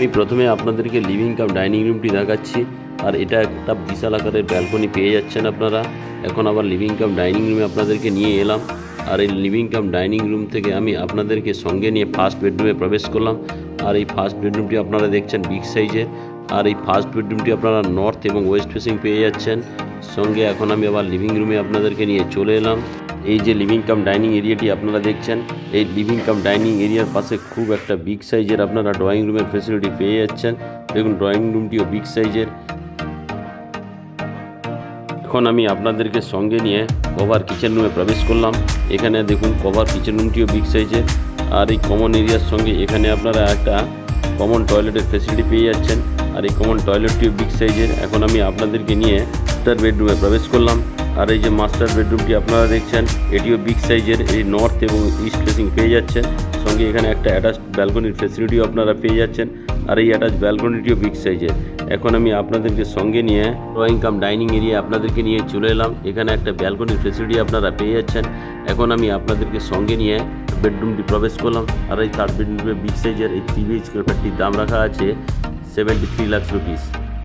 আমি প্রথমে আপনাদেরকে লিভিং কাম ডাইনিং রুমটি দেখাচ্ছি। আর এটা একটা বিশাল আকারের ব্যালকনি পেয়ে যাচ্ছেন আপনারা। এখন আবার লিভিং কাম ডাইনিং রুমে আপনাদেরকে নিয়ে এলাম। আর এই লিভিং কাম ডাইনিং রুম থেকে আমি আপনাদেরকে সঙ্গে নিয়ে ফার্স্ট বেডরুমে প্রবেশ করলাম। আর এই ফার্স্ট বেডরুমটি আপনারা দেখছেন বিগ সাইজের আর এই ফার্স্ট বেডরুমটি আপনারা নর্থ এবং ওয়েস্ট ফেসিং পেয়ে যাচ্ছেন। সঙ্গে এখন আমি আবার লিভিং রুমে আপনাদেরকে নিয়ে চলে এলাম। এই যে লিভিং কাম ডাইনিং এরিয়াটি আপনারা দেখছেন, এই লিভিং কাম ডাইনিং এরিয়ার পাশে খুব একটা বিগ সাইজের আপনারা ড্রয়িং রুমের ফেসিলিটি পেয়ে যাচ্ছেন। দেখুন ড্রয়িং রুমটিও বিগ সাইজের এখন আমি আপনাদেরকে সঙ্গে নিয়ে কভার কিচেন রুমে প্রবেশ করলাম। এখানে দেখুন কভার কিচেন রুমটিও বিগ সাইজের আর এই কমন এরিয়ার সঙ্গে এখানে আপনারা একটা কমন টয়লেটের ফেসিলিটি পেয়ে যাচ্ছেন। আর এই কমন টয়লেটটিও বিগ সাইজের এখন আমি আপনাদেরকে নিয়ে মাস্টার বেডরুমে প্রবেশ করলাম। আর এই যে মাস্টার বেডরুমটি আপনারা দেখছেন, এটিও বিগ সাইজের এই নর্থ এবং ইস্ট ফেসিং পেয়ে যাচ্ছেন। সঙ্গে এখানে একটা অ্যাটাচ ব্যালকনির ফেসিলিটিও আপনারা পেয়ে যাচ্ছেন, আর এই অ্যাটাচ ব্যালকনিটিও বিগ সাইজের এখন আমি আপনাদেরকে সঙ্গে নিয়ে ড্রয়িং কাম ডাইনিং এরিয়া আপনাদেরকে নিয়ে চলে এলাম। এখানে একটা ব্যালকনির ফেসিলিটি আপনারা পেয়ে যাচ্ছেন। এখন আমি আপনাদেরকে সঙ্গে নিয়ে বেডরুমটি প্রবেশ করলাম। আর এই থার্ড বেডরুমে বিগ সাইজের এই থ্রি বিএইচকে ফ্ল্যাটটির দাম রাখা আছে সেভেন্টি থ্রি লাখ রুপিস